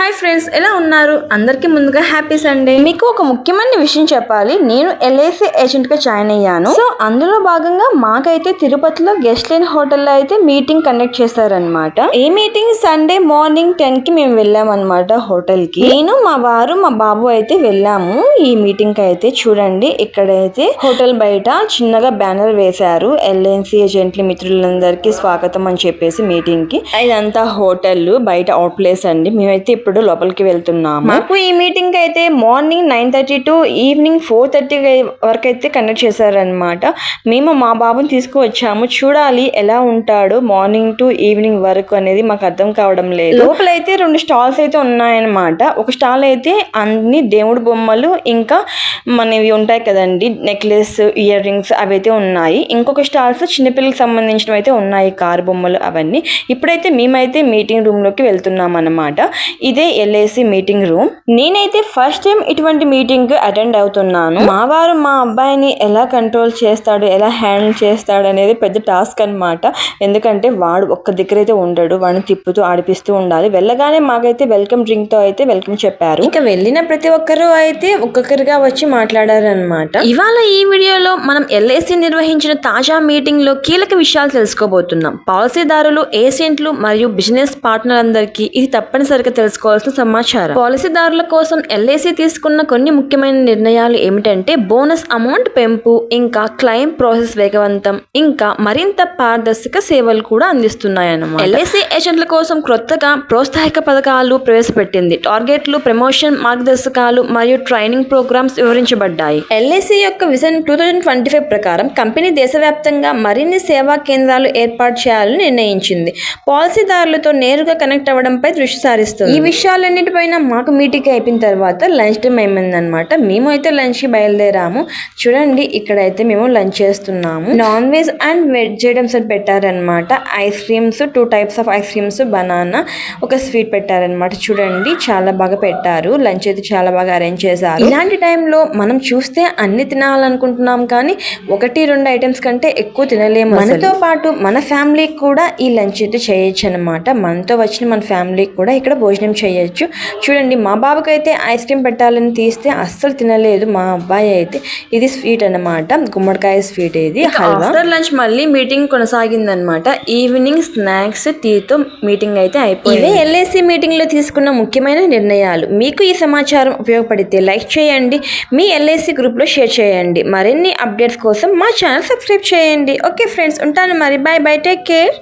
Hi friends ఎలా ఉన్నారు? అందరికీ ముందుగా హ్యాపీ సండే. మీకు ఒక ముఖ్యమైన విషయం చెప్పాలి. నేను ఎల్ఐసి ఏజెంట్గా జాయిన్ అయ్యాను. సో అందులో భాగంగా మాకైతే తిరుపతిలో గెస్ట్ లైన్ హోటల్లో అయితే మీటింగ్ కండక్ట్ చేశారనమాట ఈ మీటింగ్ సండే మార్నింగ్ టెన్కి మేము వెళ్ళామన్నమాట హోటల్కి నేను మా వారు మా బాబు అయితే వెళ్ళాము. ఈ మీటింగ్కి అయితే చూడండి ఇక్కడైతే హోటల్ బయట చిన్నగా బ్యానర్ వేశారు. ఎల్ఎన్సి ఏజెంట్ల మిత్రులందరికీ స్వాగతం అని చెప్పేసి మీటింగ్కి ఇదంతా హోటల్ బయట అవుట్ ప్లేస్ అండి. మేమైతే ఇప్పుడు లోపలికి వెళ్తున్నాము. మాకు ఈ మీటింగ్ అయితే morning nine thirty to evening four thirty వరకు అయితే కండక్ట్ చేశారనమాట మేము మా బాబుని తీసుకువచ్చాము. చూడాలి ఎలా ఉంటాడు మార్నింగ్ టు ఈవినింగ్ వరకు అనేది మాకు అర్థం కావడం లేదు. లోపలైతే రెండు స్టాల్స్ అయితే ఉన్నాయన్నమాట. ఒక స్టాల్ అయితే అన్ని దేవుడు బొమ్మలు ఇంకా మనవి ఉంటాయి కదండి నెక్లెస్ ఇయర్ రింగ్స్ అవి అయితే ఉన్నాయి. ఇంకొక స్టాల్స్ చిన్నపిల్లలకు సంబంధించినవి అయితే ఉన్నాయి కారు బొమ్మలు అవన్నీ. ఇప్పుడైతే మేమైతే మీటింగ్ రూమ్లోకి వెళ్తున్నాం అన్నమాట ఇదే ఎల్ఐసి మీటింగ్ రూమ్. నేనైతే ఫస్ట్ టైం ఇటువంటి మీటింగ్కి అటెండ్ అవుతున్నాను. మా వారు మా అబ్బాయిని ఎలా కంట్రోల్ చేస్తాడు ఎలా హ్యాండిల్ చేస్తాడు అనేది పెద్ద టాస్క్ అన్నమాట. ఎందుకంటే వాడు ఒక్క దగ్గర అయితే ఉండడు వాడిని తిప్పుతూ ఆడిపిస్తూ ఉండాలి. వెళ్ళగానే మాకైతే వెల్కమ్ డ్రింక్తో అయితే వెల్కమ్ చెప్పారు. ఇంకా వెళ్ళిన ప్రతి ఒక్కరు అయితే ఒక్కొక్కరిగా వచ్చి మాట్లాడారనమాట ఇవాళ ఈ వీడియోలో మనం ఎల్ఐసి నిర్వహించిన తాజా మీటింగ్లో కీలక విషయాలు తెలుసుకోబోతున్నాం. పాలసీదారులు ఏజెంట్లు మరియు బిజినెస్ పార్ట్నర్ అందరికీ ఇది తప్పనిసరిగా తెలుసుకోవాల్సిన సమాచారం. పాలసీదారుల కోసం ఎల్ఐసి తీసుకున్న కొన్ని ముఖ్యమైన నిర్ణయాలు ఏమిటంటే బోనస్ అమౌంట్ పెంపు ఇంకా క్లెయిమ్ ప్రాసెస్ వేగవంతం ఇంకా మరింత పారదర్శక సేవలు కూడా అందిస్తున్నాయన్నమాట. ఎల్ఐసి ఏజెంట్ల కోసం క్రొత్తగా ప్రోత్సాహక పథకాలు ప్రవేశపెట్టింది. టార్గెట్లు ప్రమోషన్ మార్గదర్శకాలు మరియు ట్రైనింగ్ ప్రోగ్రామ్స్ వివరించబడ్డాయి. ఎల్ఐసి యొక్క vision two thousand twenty five ప్రకారం కంపెనీ దేశవ్యాప్తంగా మరిన్ని సేవా కేంద్రాలు ఏర్పాటు చేయాలని నిర్ణయించింది. పాలసీదారులతో నేరుగా కనెక్ట్ అవ్వడంపై దృష్టి సారిస్తుంది. ఈ విషయాలన్నిటిపైన మాకు మీటింగ్ అయిపోయిన తర్వాత లంచ్ టైం అయిపోయిందనమాట మేము అయితే లంచ్కి బయలుదేరాము. చూడండి ఇక్కడైతే మేము లంచ్ చేస్తున్నాము. Non veg and veg items అని పెట్టారనమాట ice creams two types of ice creams banana ఒక స్వీట్ పెట్టారనమాట చూడండి చాలా బాగా పెట్టారు. లంచ్ అయితే చాలా బాగా అరేంజ్ చేశారు. ఇలాంటి టైంలో మనం చూస్తే అన్ని తినాలనుకుంటున్నాం కానీ ఒకటి రెండు ఐటమ్స్ కంటే ఎక్కువ తినలేము మనతో పాటు మన ఫ్యామిలీకి కూడా ఈ లంచ్ అయితే చేయొచ్చు అనమాట మనతో వచ్చిన మన ఫ్యామిలీకి కూడా ఇక్కడ భోజనం చేయొచ్చు. చూడండి మా బాబుకి అయితే ఐస్ క్రీమ్ పెట్టాలని తీస్తే అస్సలు తినలేదు. మా అబ్బాయి అయితే ఇది స్వీట్ అన్నమాట. గుమ్మడికాయ స్వీట్ ఇది ఆఫ్టర్ లంచ్ మళ్ళీ మీటింగ్ కొనసాగింది అనమాట ఈవినింగ్ స్నాక్స్ టీతో మీటింగ్ అయితే అయిపోయింది. ఇవే ఎల్ఐసి మీటింగ్లో తీసుకున్న ముఖ్యమైన నిర్ణయాలు. మీకు ఈ సమాచారం ఉపయోగపడితే లైక్ చేయండి మీ ఎల్ఐసి గ్రూప్లో షేర్ చేయండి. మరిన్ని అప్డేట్స్ కోసం మా ఛానల్ సబ్స్క్రైబ్ చేయండి. ఓకే ఫ్రెండ్స్ ఉంటాను మరి. Bye bye take care.